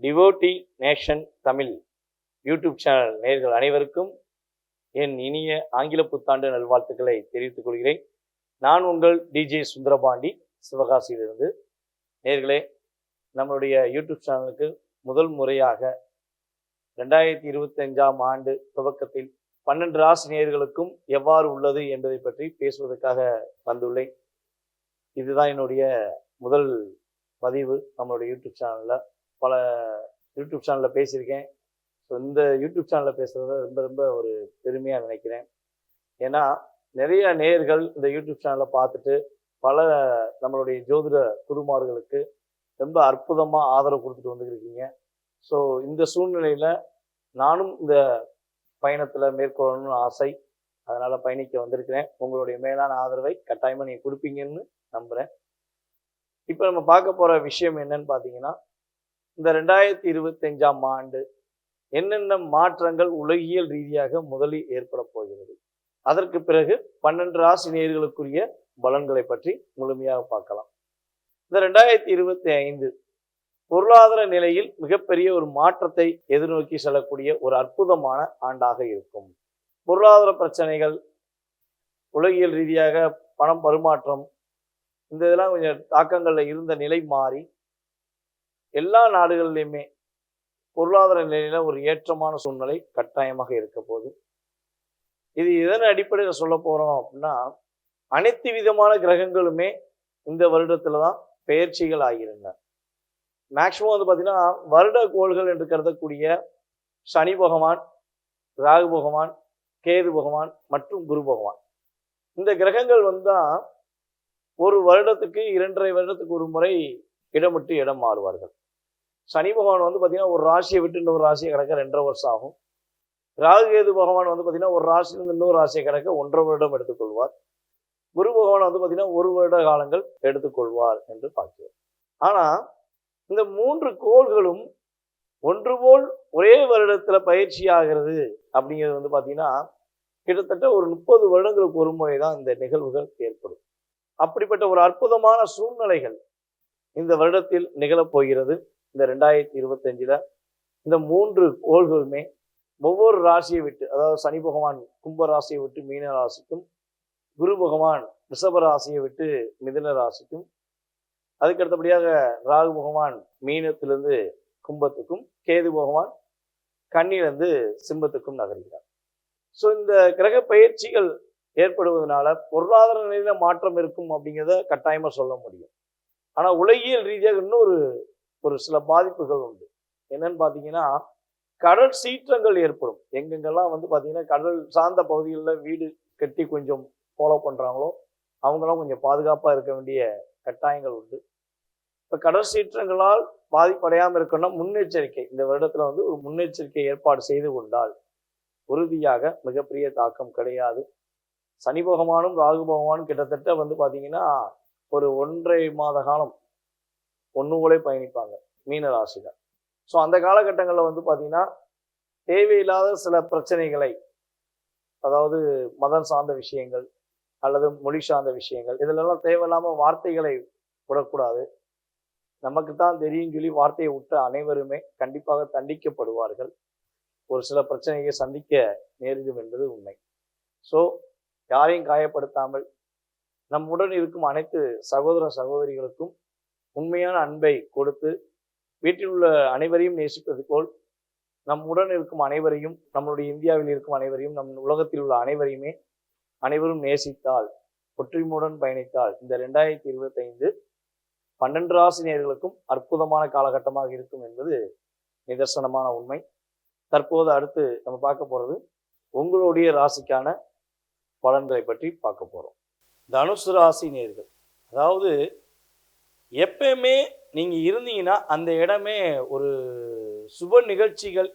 Devotee nation Tamil YouTube channel நேர்கள் அனைவருக்கும் என் இனிய ஆங்கில புத்தாண்டு நல்வாழ்த்துக்களை தெரிவித்துக் கொள்கிறேன். நான் உங்கள் டிஜே சுந்தரபாண்டி சிவகாசியிலிருந்து. நேர்களே நம்மளுடைய யூடியூப் சேனலுக்கு முதல் முறையாக ரெண்டாயிரத்தி இருபத்தஞ்சாம் ஆண்டு துவக்கத்தில் பன்னெண்டு ஆசிரியர்களுக்கும் எவ்வாறு உள்ளது என்பதை பற்றி பேசுவதற்காக வந்துள்ளேன். இதுதான் என்னுடைய முதல் பதிவு நம்மளுடைய யூடியூப் சேனலில். பல யூடியூப் சேனலில் பேசியிருக்கேன். ஸோ இந்த யூடியூப் சேனலில் பேசுகிறத ரொம்ப ரொம்ப ஒரு பெருமையாக நினைக்கிறேன். ஏன்னா நிறைய நேயர்கள் இந்த யூடியூப் சேனலை பார்த்துட்டு பல நம்மளுடைய ஜோதிட குருமார்களுக்கு ரொம்ப அற்புதமாக ஆதரவு கொடுத்துட்டு வந்துருக்கீங்க ஸோ இந்த சூழ்நிலையில் நானும் இந்த பயணத்தில் மேற்கொள்ளணும்னு ஆசை. அதனால் பயணிக்க வந்திருக்கிறேன். உங்களுடைய மேலான ஆதரவை கட்டாயமாக நீங்கள் கொடுப்பீங்கன்னு நம்புகிறேன் இப்போ நம்ம பார்க்க போகிற விஷயம் என்னன்னு பார்த்தீங்கன்னா இந்த ரெண்டாயிரத்தி இருபத்தஞ்சாம் ஆண்டு என்னென்ன மாற்றங்கள் உலகியல் ரீதியாக முதலில் ஏற்பட போகிறது? அதற்கு பிறகு பன்னெண்டு ராசி நேயர்களுக்குரிய பலன்களை பற்றி முழுமையாக பார்க்கலாம். இந்த ரெண்டாயிரத்தி இருபத்தி ஐந்து பொருளாதார நிலையில் மிகப்பெரிய ஒரு மாற்றத்தை எதிர்நோக்கி செல்லக்கூடிய ஒரு அற்புதமான ஆண்டாக இருக்கும். பொருளாதார பிரச்சனைகள் உலகியல் ரீதியாக பணம் பரிமாற்றம் இந்த இதெல்லாம் கொஞ்சம் தாக்கங்கள்ல இருந்த நிலை மாறி எல்லா நாடுகள்லையுமே பொருளாதார நிலையில ஒரு ஏற்றமான சூழ்நிலை கட்டாயமாக இருக்க போகுது. இது எதன் அடிப்படையில் சொல்ல போகிறோம் அப்படின்னா அனைத்து விதமான கிரகங்களுமே இந்த வருடத்துல தான் பெயர்ச்சிகள் ஆகியிருந்தன. மேக்சிமம் வந்து பார்த்தீங்கன்னா வருட கோள்கள் என்று கருதக்கூடிய சனி பகவான் ராகு பகவான் கேது பகவான் மற்றும் குரு பகவான். இந்த கிரகங்கள் வந்தால் ஒரு வருடத்துக்கு இரண்டரை வருடத்துக்கு ஒரு முறை இடம் விட்டு இடம் மாறுவார்கள். சனி பகவான் வந்து பார்த்தீங்கன்னா ஒரு ராசியை விட்டு இன்னொரு ராசியை கிடக்க ரெண்டரை வருஷம் ஆகும். ராகுகேது பகவான் வந்து பார்த்தீங்கன்னா ஒரு ராசியிலிருந்து இன்னொரு ராசியை கிடக்க ஒன்றரை வருடம் எடுத்துக்கொள்வார். குரு பகவான் வந்து பார்த்தீங்கன்னா ஒரு வருட காலங்கள் எடுத்துக்கொள்வார் என்று பார்க்கிறோம். ஆனால் இந்த மூன்று கோள்களும் ஒன்று போல் ஒரே வருடத்தில் பயிற்சி ஆகிறது அப்படிங்கிறது வந்து பார்த்தீங்கன்னா கிட்டத்தட்ட ஒரு முப்பது வருடங்களுக்கு ஒரு முறை தான் இந்த நிகழ்வுகள் ஏற்படும். அப்படிப்பட்ட ஒரு அற்புதமான சூழ்நிலைகள் இந்த வருடத்தில் நிகழப் போகிறது இந்த ரெண்டாயிரத்தி இருபத்தஞ்சில். இந்த மூன்று கோள்களுமே ஒவ்வொரு ராசியை விட்டு அதாவது சனி பகவான் கும்ப ராசியை விட்டு மீன ராசிக்கும் குரு பகவான் ரிஷப ராசியை விட்டு மிதுன ராசிக்கும் அதுக்கு அடுத்தபடியாக ராகு பகவான் மீனத்திலிருந்து கும்பத்துக்கும் கேது பகவான் கண்ணிலிருந்து சிம்பத்துக்கும் நகர்கிறார். ஸோ இந்த கிரக பயிற்சிகள் ஏற்படுவதனால பொருளாதார நிலையில மாற்றம் இருக்கும் அப்படிங்கிறத கட்டாயமாக சொல்ல முடியும். ஆனால் உலகியல் ரீதியாக இன்னொரு ஒரு சில பாதிப்புகள் உண்டு. என்னன்னு பார்த்தீங்கன்னா கடல் சீற்றங்கள் ஏற்படும். எங்கெங்கெல்லாம் வந்து பார்த்தீங்கன்னா கடல் சார்ந்த பகுதிகளில் வீடு கட்டி கொஞ்சம் ஃபாலோ பண்ணுறாங்களோ அவங்களாம் கொஞ்சம் பாதுகாப்பாக இருக்க வேண்டிய கட்டாயங்கள் உண்டு. இப்போ கடல் சீற்றங்களால் பாதிப்படையாமல் இருக்கணும்னா முன்னெச்சரிக்கை. இந்த வருடத்தில் வந்து ஒரு முன்னெச்சரிக்கை ஏற்பாடு செய்து கொண்டால் உறுதியாக மிகப்பெரிய தாக்கம் கிடையாது. சனி பகவானும் ராகு பகவானும் கிட்டத்தட்ட வந்து பார்த்தீங்கன்னா ஒரு ஒன்றரை மாத காலம் ஒன்று கூட பயணிப்பாங்க மீன ராசிகள் ஸோ அந்த காலகட்டங்களில் வந்து பார்த்திங்கன்னா தேவையில்லாத சில பிரச்சனைகளை அதாவது மதம் சார்ந்த விஷயங்கள் அல்லது மொழி சார்ந்த விஷயங்கள் இதிலெல்லாம் தேவையில்லாமல் வார்த்தைகளை விடக்கூடாது. நமக்கு தான் தெரியும் சொல்லி வார்த்தையை விட்ட அனைவருமே கண்டிப்பாக தண்டிக்கப்படுவார்கள். ஒரு சில பிரச்சனையை சந்திக்க நேரிடும் என்பது உண்மை. ஸோ யாரையும் காயப்படுத்தாமல் நம்முடன் இருக்கும் அனைத்து சகோதர சகோதரிகளுக்கும் உண்மையான அன்பை கொடுத்து வீட்டில் உள்ள அனைவரையும் நேசிப்பது போல் நம்முடன் இருக்கும் அனைவரையும் நம்மளுடைய இந்தியாவில் இருக்கும் அனைவரையும் நம் உலகத்தில் உள்ள அனைவரையுமே அனைவரும் நேசித்தால் ஒற்றுமையுடன் பயணித்தால் இந்த ரெண்டாயிரத்தி இருபத்தைந்து பன்னெண்டு ஆசிரியர்களுக்கும் அற்புதமான காலகட்டமாக இருக்கும் என்பது நிதர்சனமான உண்மை. தற்போது அடுத்து நம்ம பார்க்க போகிறது உங்களுடைய ராசிக்கான பலன்களை பற்றி பார்க்க போகிறோம் தனுசு ராசி நேர்கள். அதாவது எப்பயுமே நீங்கள் இருந்தீங்கன்னா அந்த இடமே ஒரு சுப நிகழ்ச்சிகள்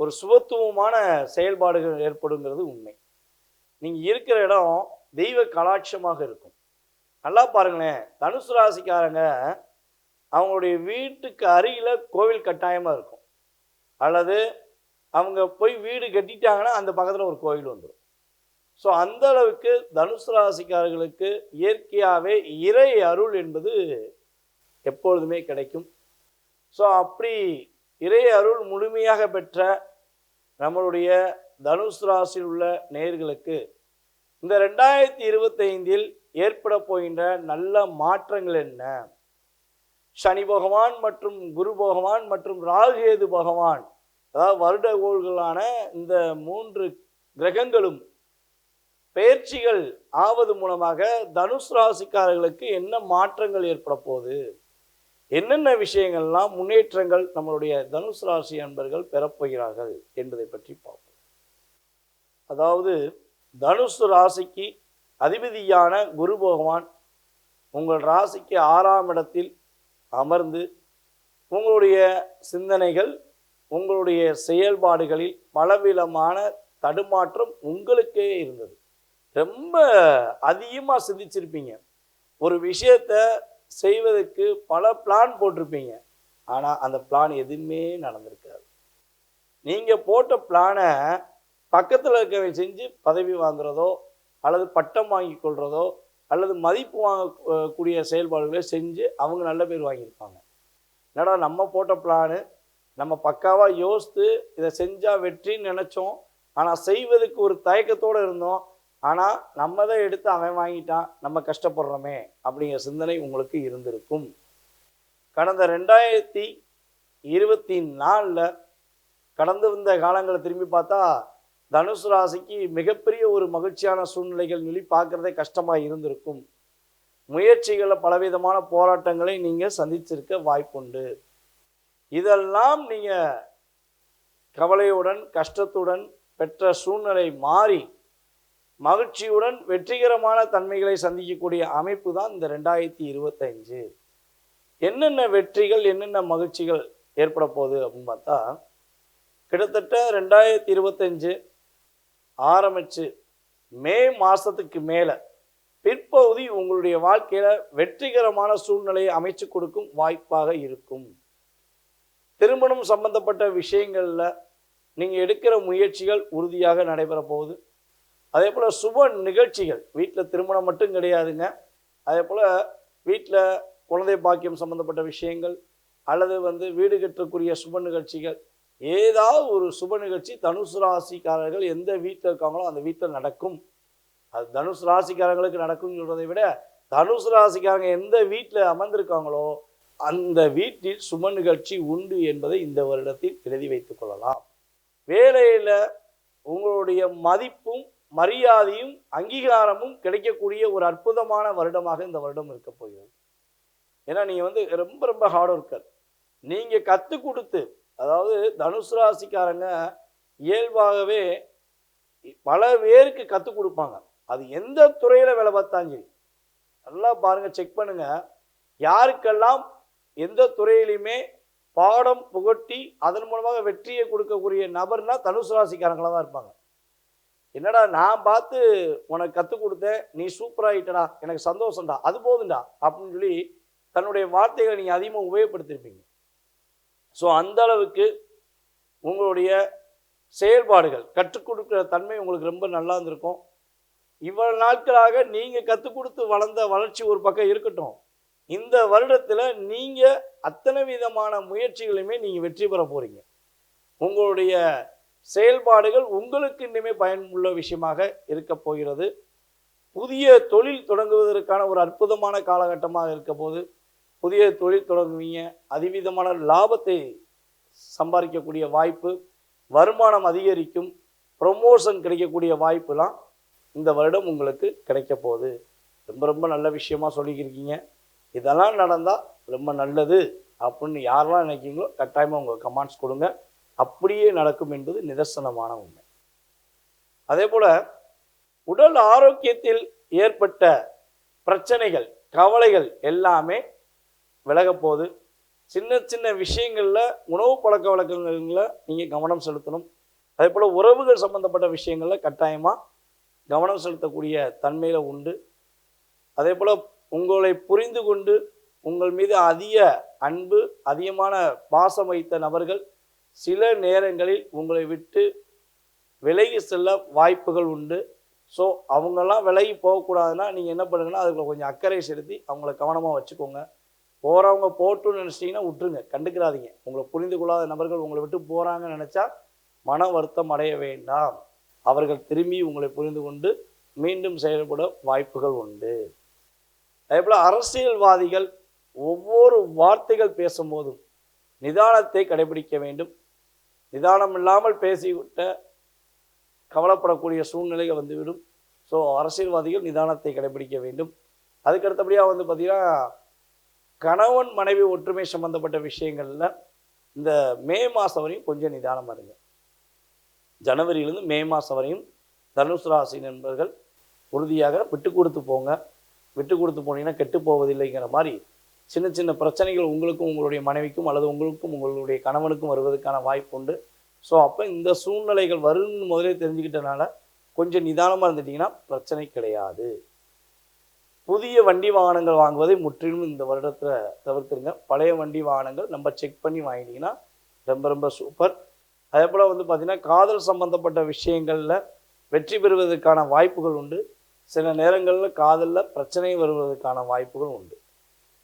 ஒரு சுபத்துவமான செயல்பாடுகள் ஏற்படுங்கிறது உண்மை. நீங்கள் இருக்கிற இடம் தெய்வ கலாட்சமாக இருக்கும். நல்லா பாருங்களேன் தனுசு ராசிக்காரங்க அவங்களுடைய வீட்டுக்கு அருகில் கோவில் கட்டாயமாக இருக்கும். அல்லது அவங்க போய் வீடு கட்டிட்டாங்கன்னா அந்த பக்கத்தில் ஒரு கோவில் வந்துடும் ஸோ அந்த அளவுக்கு தனுசு ராசிக்காரர்களுக்கு இயற்கையாகவே இறை அருள் என்பது எப்பொழுதுமே கிடைக்கும். ஸோ அப்படி இறை அருள் முழுமையாக பெற்ற நம்மளுடைய தனுசு ராசியில் உள்ள நேர்களுக்கு இந்த ரெண்டாயிரத்தி இருபத்தைந்தில் ஏற்பட போகின்ற நல்ல மாற்றங்கள் என்ன? சனி பகவான் மற்றும் குரு பகவான் மற்றும் ராகுகேது பகவான் அதாவது வருட கோள்களான இந்த மூன்று கிரகங்களும் பயிற்சிகள் ஆவது மூலமாக தனுஷ் ராசிக்காரர்களுக்கு என்ன மாற்றங்கள் ஏற்பட போகுது? என்னென்ன விஷயங்கள்லாம் முன்னேற்றங்கள் நம்மளுடைய தனுஷ் ராசி அன்பர்கள் பெறப்போகிறார்கள் என்பதை பற்றி பார்ப்போம். அதாவது தனுஷ் ராசிக்கு அதிபதியான குரு பகவான் உங்கள் ராசிக்கு ஆறாம் இடத்தில் அமர்ந்து உங்களுடைய சிந்தனைகள் உங்களுடைய செயல்பாடுகளில் பலவிதமான தடுமாற்றம் உங்களுக்கே இருந்தது. ரொம்ப அதிகமாக சிந்திச்சிருப்பீங்க. ஒரு விஷயத்த செய்வதற்கு பல பிளான் போட்டிருப்பீங்க. ஆனால் அந்த பிளான் எதுவுமே நடந்திருக்காது. நீங்கள் போட்ட பிளானை பக்கத்தில் இருக்கவங்க செஞ்சு பதவி வாங்குறதோ அல்லது பட்டம் வாங்கி கொள்றதோ அல்லது மதிப்பு வாங்கக்கூடிய செயல்பாடுகளை செஞ்சு அவங்க நல்ல பேர் வாங்கியிருப்பாங்க. என்னடா நம்ம போட்ட பிளானு நம்ம பக்காவாக யோசித்து இதை செஞ்சால் வெற்றின்னு நினச்சோம். ஆனால் செய்வதற்கு ஒரு தயக்கத்தோடு இருந்தோம். ஆனால் நம்ம தான் எடுத்து அவன் வாங்கிட்டான் நம்ம கஷ்டப்படுறோமே அப்படிங்கிற சிந்தனை உங்களுக்கு இருந்திருக்கும். கடந்த ரெண்டாயிரத்தி இருபத்தி நாலில் கடந்து வந்த காலங்களை திரும்பி பார்த்தா தனுசு ராசிக்கு மிகப்பெரிய ஒரு மகிழ்ச்சியான சூழ்நிலைகள் சொல்லி பார்க்குறதே கஷ்டமாக இருந்திருக்கும். முயற்சிகளில் பலவிதமான போராட்டங்களை நீங்கள் சந்திச்சிருக்க வாய்ப்புண்டு. இதெல்லாம் நீங்கள் கவலையுடன் கஷ்டத்துடன் பெற்ற சூழ்நிலை மாறி மகிழ்ச்சியுடன் வெற்றிகரமான தன்மைகளை சந்திக்கக்கூடிய அமைப்பு தான் இந்த ரெண்டாயிரத்தி இருபத்தஞ்சு என்னென்ன வெற்றிகள் என்னென்ன மகிழ்ச்சிகள் ஏற்பட போகுது அப்படின்னு பார்த்தா கிட்டத்தட்ட ரெண்டாயிரத்தி இருபத்தஞ்சு ஆரம்பிச்சு மே மாதத்துக்கு மேலே பிற்பகுதி உங்களுடைய வாழ்க்கையில் வெற்றிகரமான சூழ்நிலையை அமைச்சு கொடுக்கும் வாய்ப்பாக இருக்கும். திருமணம் சம்பந்தப்பட்ட விஷயங்களில் நீங்கள் எடுக்கிற முயற்சிகள் உறுதியாக நடைபெற போகுது. அதே போல் சுப நிகழ்ச்சிகள். வீட்டில் திருமணம் மட்டும் கிடையாதுங்க. அதே போல் வீட்டில் குழந்தை பாக்கியம் சம்மந்தப்பட்ட விஷயங்கள் அல்லது வந்து வீடு கட்டக்கூடிய சுப நிகழ்ச்சிகள். ஏதாவது ஒரு சுப நிகழ்ச்சி தனுசு ராசிக்காரர்கள் எந்த வீட்டில் இருக்காங்களோ அந்த வீட்டில் நடக்கும். அது தனுசு ராசிக்காரங்களுக்கு நடக்கும்னு சொல்கிறதை விட தனுசு ராசிக்காரங்க எந்த வீட்டில் அமர்ந்திருக்காங்களோ அந்த வீட்டில் சுப நிகழ்ச்சி உண்டு என்பதை இந்த வருடத்தில் எழுதி வைத்துக் கொள்ளலாம். வேலையில் உங்களுடைய மதிப்பும் மரியாதையும் அங்கீகாரமும் கிடைக்கக்கூடிய ஒரு அற்புதமான வருடமாக இந்த வருடம் இருக்க போகிறது. ஏன்னா நீங்கள் வந்து ரொம்ப ரொம்ப ஹார்ட் ஒர்க்கர் நீங்கள் கற்றுக் கொடுத்து அதாவது தனுசு ராசிக்காரங்க இயல்பாகவே பல பேருக்கு கற்றுக் கொடுப்பாங்க. அது எந்த துறையில் வேலை பார்த்தாலும் சரி. நல்லா பாருங்கள் செக் பண்ணுங்கள் யாருக்கெல்லாம் எந்த துறையிலையுமே பாடம் புகட்டி அதன் மூலமாக வெற்றியை கொடுக்கக்கூடிய நபர்னால் தனுசு ராசிக்காரங்களாக தான் இருப்பாங்க. என்னடா நான் பார்த்து உனக்கு கற்றுக் கொடுத்தேன் நீ சூப்பராகிட்டடா எனக்கு சந்தோஷம்டா அது போதுண்டா அப்படின்னு சொல்லி தன்னுடைய வார்த்தைகளை நீங்கள் அதிகமாக உபயோகப்படுத்திருப்பீங்க. ஸோ அந்த அளவுக்கு உங்களுடைய செயல்பாடுகள் கற்றுக் கொடுக்குற தன்மை உங்களுக்கு ரொம்ப நல்லா இருந்திருக்கும். இவ்வளவு நாட்களாக நீங்கள் கற்றுக் கொடுத்து வளர்ந்த வளர்ச்சி ஒரு பக்கம் இருக்கட்டும். இந்த வருடத்தில் நீங்கள் அத்தனை விதமான முயற்சிகளையுமே நீங்கள் வெற்றி பெற போகிறீங்க உங்களுடைய செயல்பாடுகள் உங்களுக்கு இன்னுமே பயனுள்ள விஷயமாக இருக்க போகிறது. புதிய தொழில் தொடங்குவதற்கான ஒரு அற்புதமான காலகட்டமாக இருக்க போது புதிய தொழில் தொடங்குவீங்க. அதிவிதமான லாபத்தை சம்பாதிக்கக்கூடிய வாய்ப்பு வருமானம் அதிகரிக்கும் ப்ரொமோஷன் கிடைக்கக்கூடிய வாய்ப்புலாம் இந்த வருடம் உங்களுக்கு கிடைக்க போகுது. ரொம்ப ரொம்ப நல்ல விஷயமா சொல்லிக்கிருக்கீங்க. இதெல்லாம் நடந்தால் ரொம்ப நல்லது அப்படின்னு யாரெல்லாம் நினைக்கிறீங்களோ கட்டாயமாக உங்கள் கமெண்ட்ஸ் கொடுங்க. அப்படியே நடக்கும் என்பது நிதர்சனமான உண்மை. அதே போல் உடல் ஆரோக்கியத்தில் ஏற்பட்ட பிரச்சனைகள் கவலைகள் எல்லாமே விலகப்போகுது சின்ன சின்ன விஷயங்களில் உணவு பழக்க வழக்கங்களில் நீங்கள் கவனம் செலுத்தணும். அதே போல் உறவுகள் சம்பந்தப்பட்ட விஷயங்களில் கட்டாயமாக கவனம் செலுத்தக்கூடிய தன்மையில் உண்டு. அதே போல் உங்களை புரிந்து கொண்டு உங்கள் மீது அதிக அன்பு அதிகமான பாசம் வைத்த நபர்கள் சில நேரங்களில் உங்களை விட்டு விலகி செல்ல வாய்ப்புகள் உண்டு. ஸோ அவங்கெல்லாம் விலகி போகக்கூடாதுன்னா நீங்கள் என்ன பண்ணுங்கன்னா அதுக்குள்ள கொஞ்சம் அக்கறை செலுத்தி அவங்கள கவனமாக வச்சுக்கோங்க. போகிறவங்க போட்டுன்னு நினச்சிட்டிங்கன்னா விட்டுருங்க. கண்டுக்கிறாதீங்க. உங்களை புரிந்து கொள்ளாத நபர்கள் உங்களை விட்டு போகிறாங்கன்னு நினச்சா மன வருத்தம் அடைய வேண்டாம். அவர்கள் திரும்பி உங்களை புரிந்து கொண்டு மீண்டும் செயல்பட வாய்ப்புகள் உண்டு. அதேபோல் அரசியல்வாதிகள் ஒவ்வொரு வார்த்தைகள் பேசும்போதும் நிதானத்தை கடைபிடிக்க வேண்டும். நிதானம் இல்லாமல் பேசிவிட்ட கவலைப்படக்கூடிய சூழ்நிலைகள் வந்துவிடும். ஸோ அரசியல்வாதிகள் நிதானத்தை கடைபிடிக்க வேண்டும். அதுக்கு அடுத்தபடியாக வந்து பார்த்திங்கன்னா கணவன் மனைவி ஒற்றுமை சம்பந்தப்பட்ட விஷயங்களில் இந்த மே மாதம் வரையும் கொஞ்சம் நிதானமாக இருங்க. ஜனவரியிலேருந்து மே மாதம் வரையும் தனுசு ராசி நண்பர்கள் உறுதியாக விட்டு கொடுத்து போங்க. விட்டு கொடுத்து போனீங்கன்னா கெட்டு போவதில்லைங்கிற மாதிரி சின்ன சின்ன பிரச்சனைகள் உங்களுக்கும் உங்களுடைய மனைவிக்கும் அல்லது உங்களுக்கும் உங்களுடைய கணவனுக்கும் வருவதற்கான வாய்ப்பு உண்டு. ஸோ அப்போ இந்த சூழ்நிலைகள் வரும்னு முதலே தெரிஞ்சுக்கிட்டனால கொஞ்சம் நிதானமாக இருந்துட்டிங்கன்னா பிரச்சனை கிடையாது. புதிய வண்டி வாகனங்கள் வாங்குவதை முற்றிலும் இந்த வருடத்தில் தவிர்த்துருங்க. பழைய வண்டி வாகனங்கள் நம்ம செக் பண்ணி வாங்கினீங்கன்னா ரொம்ப ரொம்ப சூப்பர் அதே போல் வந்து பார்த்திங்கன்னா காதல் சம்பந்தப்பட்ட விஷயங்களில் வெற்றி பெறுவதற்கான வாய்ப்புகள் உண்டு. சில நேரங்களில் காதலில் பிரச்சனை வருவதற்கான வாய்ப்புகள் உண்டு.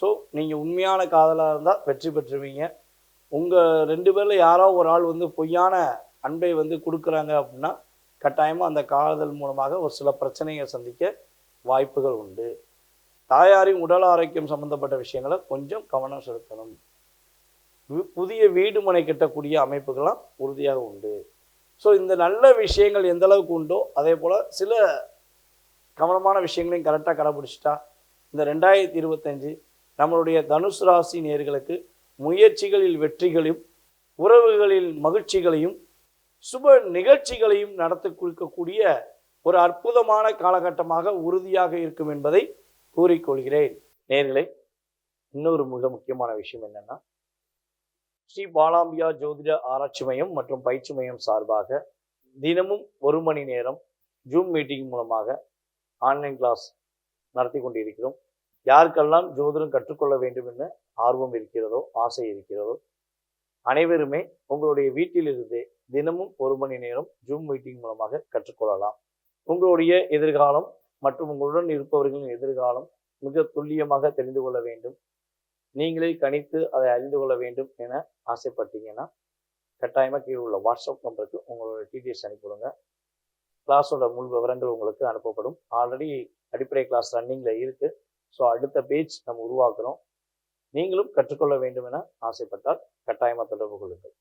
ஸோ நீங்கள் உண்மையான காதலாக இருந்தால் வெற்றி பெற்றுவீங்க. உங்கள் ரெண்டு பேரில் யாரோ ஒரு ஆள் வந்து பொய்யான அன்பை வந்து கொடுக்குறாங்க அப்படின்னா கட்டாயமாக அந்த காதல் மூலமாக ஒரு சில பிரச்சனையை சந்திக்க வாய்ப்புகள் உண்டு. தாயாரின் உடல் ஆரோக்கியம் சம்மந்தப்பட்ட விஷயங்களை கொஞ்சம் கவனம் செலுத்தணும். புதிய வீடு மனை கட்டக்கூடிய அமைப்புகள்லாம் உறுதியாக உண்டு. ஸோ இந்த நல்ல விஷயங்கள் எந்த அளவுக்கு உண்டோ அதே போல் சில கவனமான விஷயங்களையும் கரெக்டாக கடைபிடிச்சிட்டா இந்த ரெண்டாயிரத்தி இருபத்தஞ்சு நம்மளுடைய தனுசு ராசி நேர்களுக்கு முயற்சிகளில் வெற்றிகளையும் உறவுகளில் மகிழ்ச்சிகளையும் சுப நிகழ்ச்சிகளையும் நடத்தி கொடுக்கக்கூடிய ஒரு அற்புதமான காலகட்டமாக உறுதியாக இருக்கும் என்பதை கூறிக்கொள்கிறேன். நேர்களே இன்னொரு மிக முக்கியமான விஷயம் என்னன்னா ஸ்ரீ பாலாம்பியா ஜோதிட ஆராய்ச்சி மையம் மற்றும் பயிற்சி மையம் சார்பாக தினமும் ஒரு மணி நேரம் ஜூம் மீட்டிங் மூலமாக ஆன்லைன் கிளாஸ் நடத்தி கொண்டிருக்கிறோம். யாருக்கெல்லாம் ஜோதிடம் கற்றுக்கொள்ள வேண்டும் என ஆர்வம் இருக்கிறதோ ஆசை இருக்கிறதோ அனைவருமே உங்களுடைய வீட்டிலிருந்தே தினமும் ஒரு மணி நேரம் ஜூம் மீட்டிங் மூலமாக கற்றுக்கொள்ளலாம். உங்களுடைய எதிர்காலம் மற்றும் உங்களுடன் இருப்பவர்களின் எதிர்காலம் மிக துல்லியமாக தெரிந்து கொள்ள வேண்டும். நீங்களே கணித்து அதை அறிந்து கொள்ள வேண்டும் என ஆசைப்பட்டீங்கன்னா கட்டாயமாக கீழே உள்ள வாட்ஸ்அப் நம்பருக்கு உங்களோட டீட்டெயில்ஸ் அனுப்பிவிடுங்க. கிளாஸோட முழு விவரங்கள் உங்களுக்கு அனுப்பப்படும். ஆல்ரெடி அடிப்படை கிளாஸ் ரன்னிங்கில் இருக்குது ஸோ அடுத்த பேஜ் நம்ம உருவாக்குறோம். நீங்களும் கற்றுக்கொள்ள வேண்டும் என ஆசைப்பட்டால் கட்டாயமாக தொடர்பு கொள்ளுங்கள்.